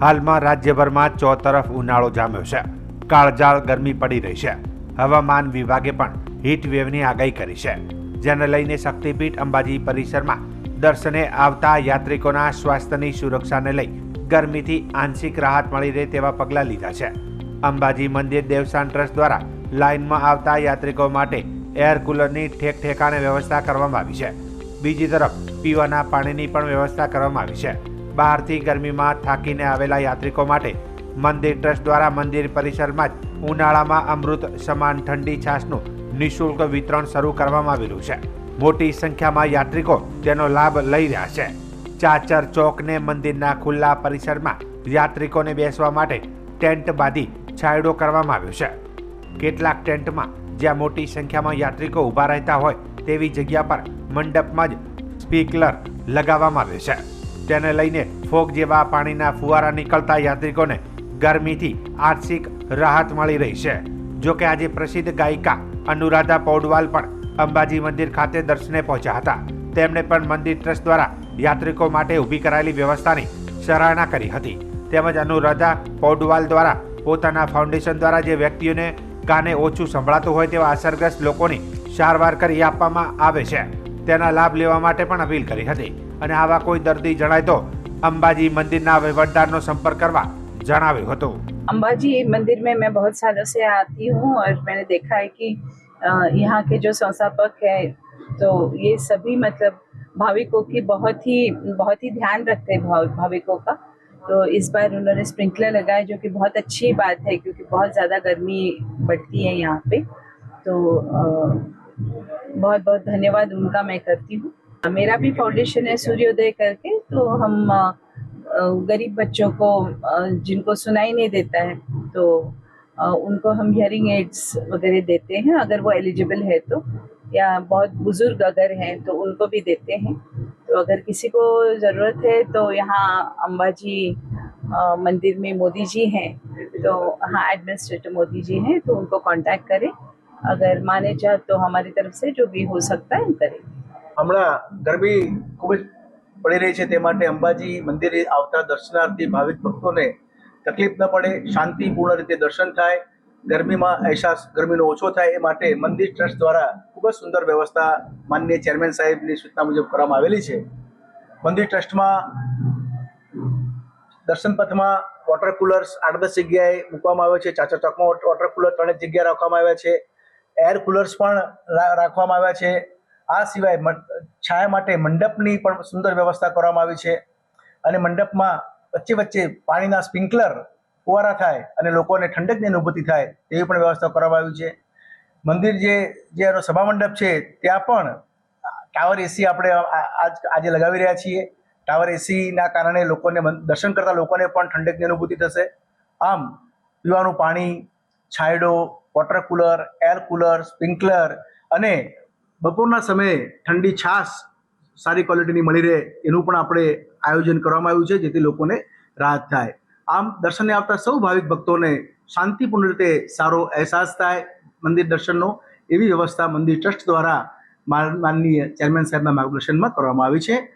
હાલમાં રાજ્યભરમાં ચોતરફ ઉનાળો જામ્યો છે. કાળજાળ ગરમી પડી રહી છે. હવામાન વિભાગે પણ હીટવેવની આગાહી કરી છે. જેને લઈને શક્તિપીઠ અંબાજી પરિસરમાં દર્શને આવતા યાત્રિકોના સ્વાસ્થ્યની સુરક્ષાને લઈ ગરમીથી આંશિક રાહત મળી રહે તેવા પગલાં લીધા છે. અંબાજી મંદિર દેવસાન ટ્રસ્ટ દ્વારા લાઇનમાં આવતા યાત્રિકો માટે એર કુલરની ઠેક ઠેકાણે વ્યવસ્થા કરવામાં આવી છે. બીજી તરફ પીવાના પાણીની પણ વ્યવસ્થા કરવામાં આવી છે. બહારથી ગરમીમાં થાકીને આવેલા યાત્રિકો માટે મંદિર ટ્રસ્ટ દ્વારા મંદિર પરિસરમાં જ ઉનાળામાં અમૃત સમાન ઠંડી છાશનું નિઃશુલ્ક વિતરણ શરૂ કરવામાં આવેલું છે. મોટી સંખ્યામાં યાત્રિકો તેનો લાભ લઈ રહ્યા છે. ચાચર ચોકને મંદિરના ખુલ્લા પરિસરમાં યાત્રિકોને બેસવા માટે ટેન્ટ બાંધી છાંયડો કરવામાં આવ્યો છે. કેટલાક ટેન્ટમાં જ્યાં મોટી સંખ્યામાં યાત્રિકો ઊભા રહેતા હોય તેવી જગ્યા પર મંડપમાં જ સ્પીકલર લગાવવામાં આવ્યો છે. તેને લઈને ફોગ જેવા પાણીના ફુવારા નીકળતા યાત્રિકોને ગરમીથી આર્થિક રાહત મળી રહી છે. જોકે આજે પ્રસિદ્ધ ગાયિકા અનુરાધા પૌડવાલ પણ અંબાજી મંદિર ખાતે દર્શને પહોંચ્યા હતા. તેમણે પણ મંદિર ટ્રસ્ટ દ્વારા યાત્રિકો માટે ઊભી કરાયેલી વ્યવસ્થાની સરાહના કરી હતી. તેમજ અનુરાધા પૌડવાલ દ્વારા પોતાના ફાઉન્ડેશન દ્વારા જે વ્યક્તિઓને કાને ઓછું સંભળાતું હોય તેવા અસરગ્રસ્ત લોકોની સારવાર કરી આપવામાં આવે છે. તેના લાભ લેવા માટે પણ અપીલ કરી હતી. અને આવા કોઈ દર્દી જણાય તો અંબાજી મંદિરના વહીવટદારનો સંપર્ક કરવા જણાવ્યું હતું अंबाजी मंदिर में मैं बहुत सालों से आती हूँ और मैंने देखा है कि अ, यहाँ के जो संस्थापक हैं तो ये सभी मतलब भाविकों की बहुत ही बहुत ही ध्यान रखते हैं भाव- भाविकों का तो इस बार उन्होंने स्प्रिंकलर लगाए जो कि बहुत अच्छी बात है क्योंकि बहुत ज़्यादा गर्मी बढ़ती है यहाँ पे तो अ, बहुत बहुत धन्यवाद उनका मैं करती हूँ मेरा भी फाउंडेशन है सूर्योदय करके तो हम गरीब बच्चों को जिनको सुनाई नहीं देता है तो उनको हम हियरिंग एड्स वगैरह देते हैं अगर वो एलिजिबल है तो या बहुत बुज़ुर्ग अगर हैं तो उनको भी देते हैं। तो अगर किसी को ज़रूरत है तो यहाँ अंबाजी अ, मंदिर में मोदी जी हैं तो हाँ एडमिनिस्ट्रेटर मोदी जी हैं तो उनको कांटेक्ट करें। अगर माने चाह तो हमारी तरफ़ से जो भी हो सकता है करेंगे। હમણાં ગરમી ખૂબ જ પડી રહી છે તે માટે અંબાજી મંદિરે આવતા દર્શનાર્થી ભાવિક ભક્તોને તકલીફ ન પડે, શાંતિપૂર્ણ રીતે દર્શન થાય, ગરમીમાં અહેસાસ, ગરમીનો ઓછો થાય એ માટે મંદિર ટ્રસ્ટ દ્વારા ખૂબ જ સુંદર વ્યવસ્થા માનનીય ચેરમેન સાહેબની સૂચના મુજબ કરવામાં આવેલી છે. મંદિર ટ્રસ્ટમાં દર્શન પથમાં વોટર કુલર્સ આઠ દસ જગ્યાએ મૂકવામાં આવ્યો છે. ચાચા ચોકમાં વોટર કુલર ત્રણેક જગ્યાએ રાખવામાં આવ્યા છે. એર કુલર્સ પણ રાખવામાં આવ્યા છે. આ સિવાય છાયા માટે મંડપની પણ સુંદર વ્યવસ્થા કરવામાં આવી છે. અને મંડપમાં વચ્ચે વચ્ચે પાણીના સ્પ્રિંકલર ફુવારા થાય અને લોકોને ઠંડકની અનુભૂતિ થાય તેવી પણ વ્યવસ્થા કરવામાં આવી છે. મંદિર જે જે એનો સભા મંડપ છે, ત્યાં પણ ટાવર એસી આપણે આજ આજે લગાવી રહ્યા છીએ. ટાવર એસીના કારણે લોકોને દર્શન કરતા લોકોને પણ ઠંડકની અનુભૂતિ થશે. આમ, પીવાનું પાણી, છાંયડો, water cooler, air cooler, sprinkler અને બપોરના સમયે ઠંડી છાશ સારી ક્વોલિટીની મળી રહે એનું પણ આપણે આયોજન કરવામાં આવ્યું છે, જેથી લોકોને રાહત થાય. આમ દર્શને આવતા સૌ ભાવિક ભક્તોને શાંતિપૂર્ણ રીતે સારો અહેસાસ થાય મંદિર દર્શનનો, એવી વ્યવસ્થા મંદિર ટ્રસ્ટ દ્વારા માન- માનનીય ચેરમેન સાહેબના માર્ગદર્શનમાં કરવામાં આવી છે.